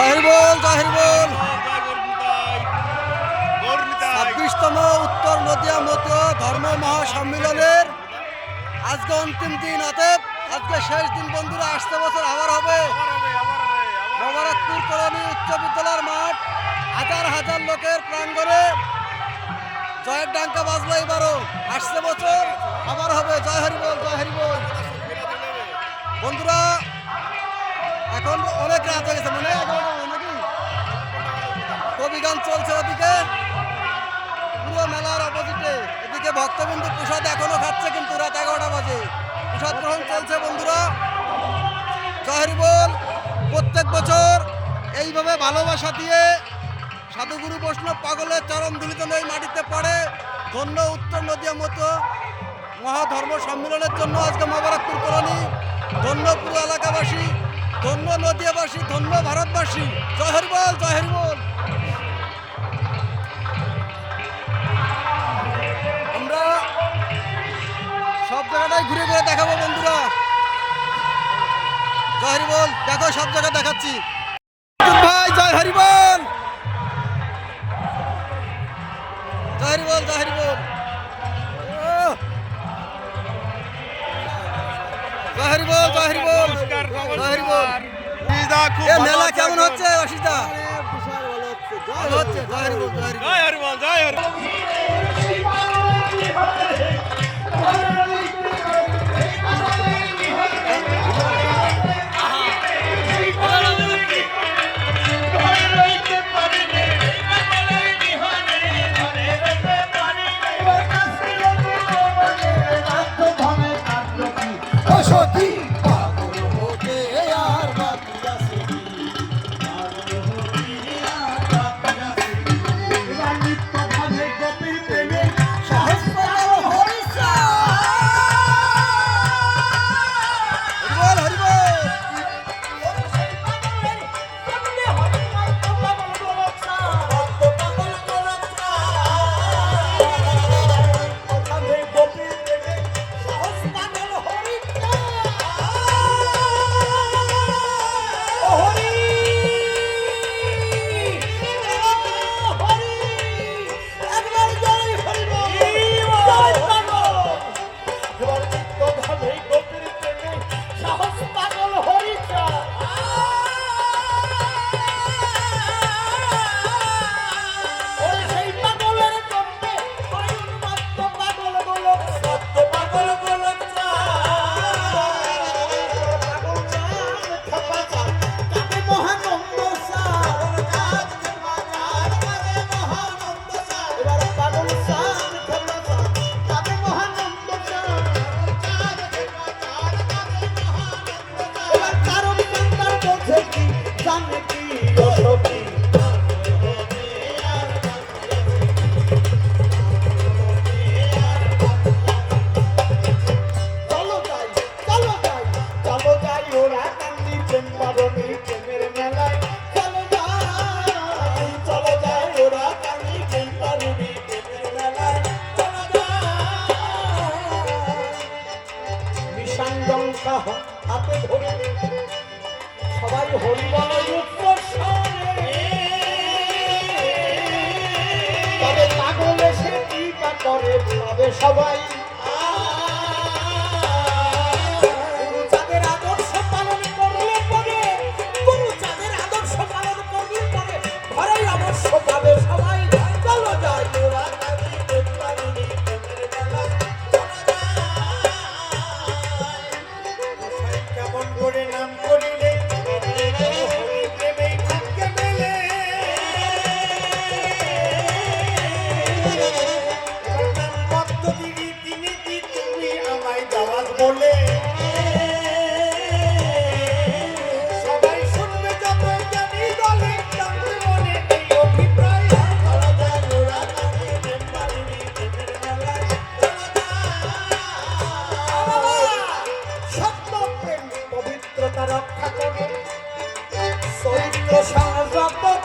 জাহির বল, জাহির উত্তর নদিয়া মতো ধর্ম মহাসম্মেলনের আজকে অন্তিম দিন, অতএব আজকে শেষ দিন বন্ধুরা, আসতে বছর আবার হবে। মোবারকপুর কলোনি উচ্চ বিদ্যালয়ের মাঠ, হাজার হাজার লোকের প্রাঙ্গণে জয়ের ডাঙ্কা বাজলো এবারও। আসছে বছর আবার হবে। জয় হরি বল, জয় হরি বল। বন্ধুরা এখন অনেক রাত হয়ে গেছে মানে কবি গান চলছে ওদিকে। পুরো মেলার অপোজিটে এদিকে ভক্তবিন্দু প্রসাদ এখনও খাচ্ছে, কিন্তু রাত এগারোটা বাজে। প্রসাদ গ্রহণ চলছে, বন্ধুরা। জহরি বল। প্রত্যেক বছর এইভাবে ভালোবাসা দিয়ে সাধুগুরু বৈষ্ণব পাগলের চরম দুলিত এই মাটিতে পড়ে। ধন্য উত্তর নদিয়া মতো মহাধর্ম সম্মেলনের জন্য আজকে মোবারকপুর কলোনি। ধন্য পুরো এলাকাবাসী। ধন্য নদিয়াবাসী, ধন্য ভারতবাসী। জয় হরি বল, জয় হরি বল। আমরা সব জায়গাটাই ঘুরে ঘুরে দেখাবো বন্ধুরা। জয় হরি বল, দেখো সব জায়গা দেখাচ্ছি। ভাই, জয় হরি বল। জয় হরি বল, জয় হরি বল। ও! জয় মেলা কেমন হচ্ছে অসিতা জয় হরি জয় হরি তবে পাগল এসে কি করে তবে সবাই। চরিত্র সংযত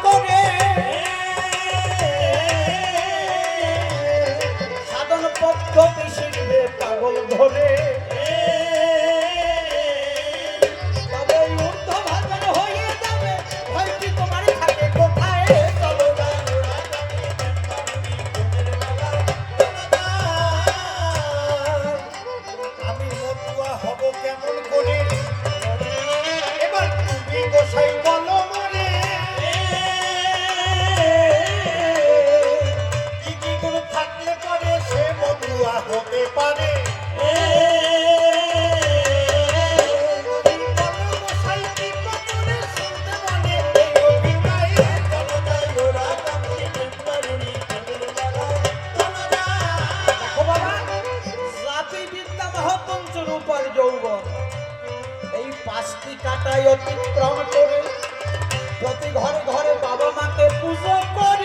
কাটায় অতিক্রম করে প্রতি ঘরে ঘরে বাবা মাকে পুজো করে